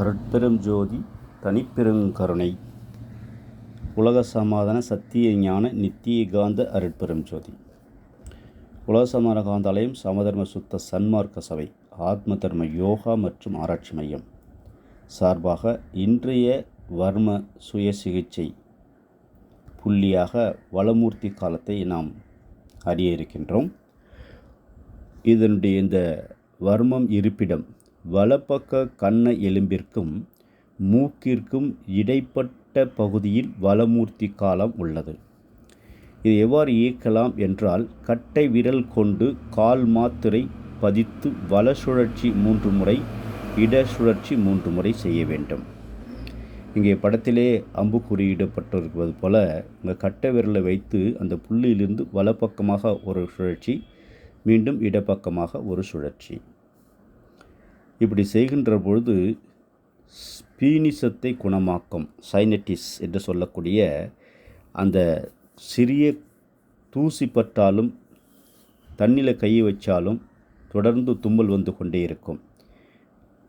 அருட்பெரும் ஜோதி தனிப்பெருங்கருணை உலக சமாதான சத்திய ஞான நித்திய காந்த அருட்பெரும் ஜோதி. உலக சமாதான காந்தாலயம் சமதர்ம சுத்த சன்மார்க்க சபை ஆத்ம தர்ம யோகா மற்றும் ஆராய்ச்சி மையம். சார்பாக இன்றைய வர்ம சுய சிகிச்சை புள்ளியாக வளமூர்த்தி காலத்தை நாம் அறிய இருக்கின்றோம். இதனுடைய இந்த வர்மம் இருப்பிடம் வலப்பக்க கண்ண எலும்பிற்கும் மூக்கிற்கும் இடைப்பட்ட பகுதியில் வலமூர்த்தி காலம் உள்ளது. இது எவ்வாறு இயக்கலாம் என்றால் கட்டை விரல் கொண்டு கால் மாத்திரை பதித்து வல சுழற்சி மூன்று முறை இட சுழற்சி மூன்று முறை செய்ய வேண்டும். இங்கே படத்திலே அம்பு குறியிடப்பட்டிருப்பது போல உங்கள் கட்டை விரலை வைத்து அந்த புள்ளியிலிருந்து வலப்பக்கமாக ஒரு சுழற்சி மீண்டும் இடப்பக்கமாக ஒரு சுழற்சி. இப்படி செய்கின்ற பொழுது ஸ்பீனிசத்தை குணமாக்கும் சைனட்டிஸ் என்று சொல்லக்கூடிய அந்த சிறிய தூசி பட்டாலும் தண்ணியில் கையை வச்சாலும் தொடர்ந்து தும்மல் வந்து கொண்டே இருக்கும்.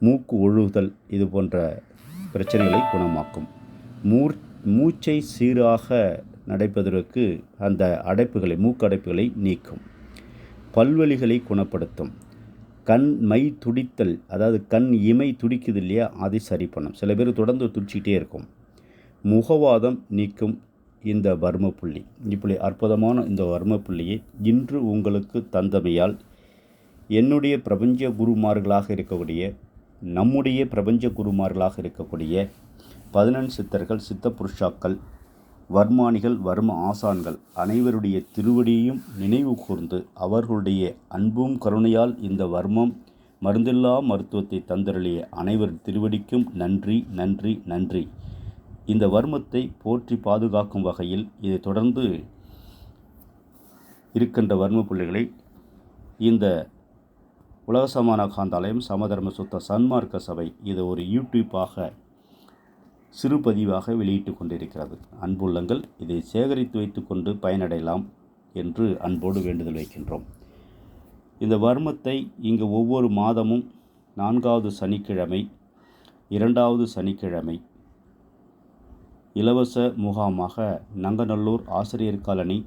மூக்கு ஒழுகுதல் இது போன்ற பிரச்சனைகளை குணமாக்கும். மூர் மூச்சை சீராக நடைப்பதற்கு அந்த அடைப்புகளை மூக்கடைப்புகளை நீக்கும். பல்வலிகளை குணப்படுத்தும். கண் மை துடித்தல் அதாவது கண் இமை துடிக்குது இல்லையா அதை சரி பண்ணும். சில பேர் தொடர்ந்து துடிச்சிக்கிட்டே இருக்கும். முகவாதம் நீக்கும் இந்த வர்ம புள்ளி. இப்படி அற்புதமான இந்த வர்ம புள்ளியை இன்று உங்களுக்கு தந்தமையால் என்னுடைய பிரபஞ்ச குருமார்களாக இருக்கக்கூடிய நம்முடைய பிரபஞ்ச குருமார்களாக இருக்கக்கூடிய பதினெண் சித்தர்கள் சித்த புருஷாக்கள் வர்மானிகள் வர்ம ஆசான்கள் அனைவருடைய திருவடியையும் நினைவு கூர்ந்து அவர்களுடைய அன்பும் கருணையால் இந்த வர்மம் மருந்தில்லா மருத்துவத்தை தந்தருளிய அனைவர் திருவடிக்கும் நன்றி நன்றி நன்றி. இந்த வர்மத்தை போற்றி பாதுகாக்கும் வகையில் இதை தொடர்ந்து இருக்கின்ற வர்ம புள்ளிகளை இந்த உலக சமான காந்தாலயம் சமதர்ம சுத்த சன்மார்க்க சபை இது ஒரு யூடியூப்பாக சிறு பதிவாக வெளியிட்டு கொண்டிருக்கிறது. அன்புள்ளங்கள் இதை சேகரித்து வைத்துக்கொண்டு பயனடையலாம் என்று அன்போடு வேண்டுதல் வைக்கின்றோம். இந்த வர்மத்தை இங்கு ஒவ்வொரு மாதமும் நான்காவது சனிக்கிழமை இரண்டாவது சனிக்கிழமை இலவச முகாமாக நங்கநல்லூர் ஆசிரியர் காலனி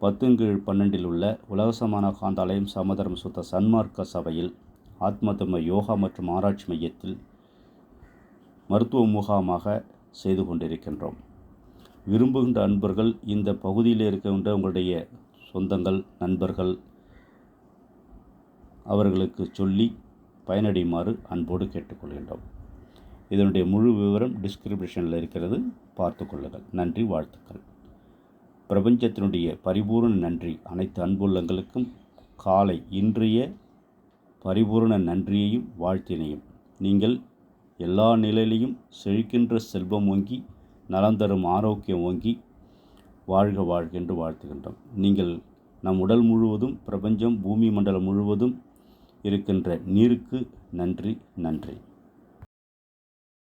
பத்துங்கீழ் பன்னெண்டில் உள்ள உலகசமான காந்தாலயம் சமதர்ம சுத்த சன்மார்க்க சபையில் ஆத்மதர்ம யோகா மற்றும் ஆராய்ச்சி மையத்தில் மருத்துவ முகாமாக செய்து கொண்டிருக்கின்றோம். விரும்புகின்ற அன்பர்கள் இந்த பகுதியில் இருக்கின்ற உங்களுடைய சொந்தங்கள் நண்பர்கள் அவர்களுக்கு சொல்லி பயனடையுமாறு அன்போடு கேட்டுக்கொள்கின்றோம். இதனுடைய முழு விவரம் டிஸ்கிரிப்ஷனில் இருக்கிறது. பார்த்து கொள்ளுங்கள். நன்றி வாழ்த்துக்கள். பிரபஞ்சத்தினுடைய பரிபூர்ண நன்றி. அனைத்து அன்புள்ளங்களுக்கும் காலை இன்றைய பரிபூர்ண நன்றியையும் வாழ்த்தினையும். நீங்கள் எல்லா நிலையிலையும் செழிக்கின்ற செல்வம் ஓங்கி நலம் தரும் ஆரோக்கியம் ஓங்கி வாழ்க வாழ்க என்று வாழ்த்துகின்றோம். நீங்கள் நம் உடல் முழுவதும் பிரபஞ்சம் பூமி மண்டலம் முழுவதும் இருக்கின்ற நீருக்கு நன்றி நன்றி.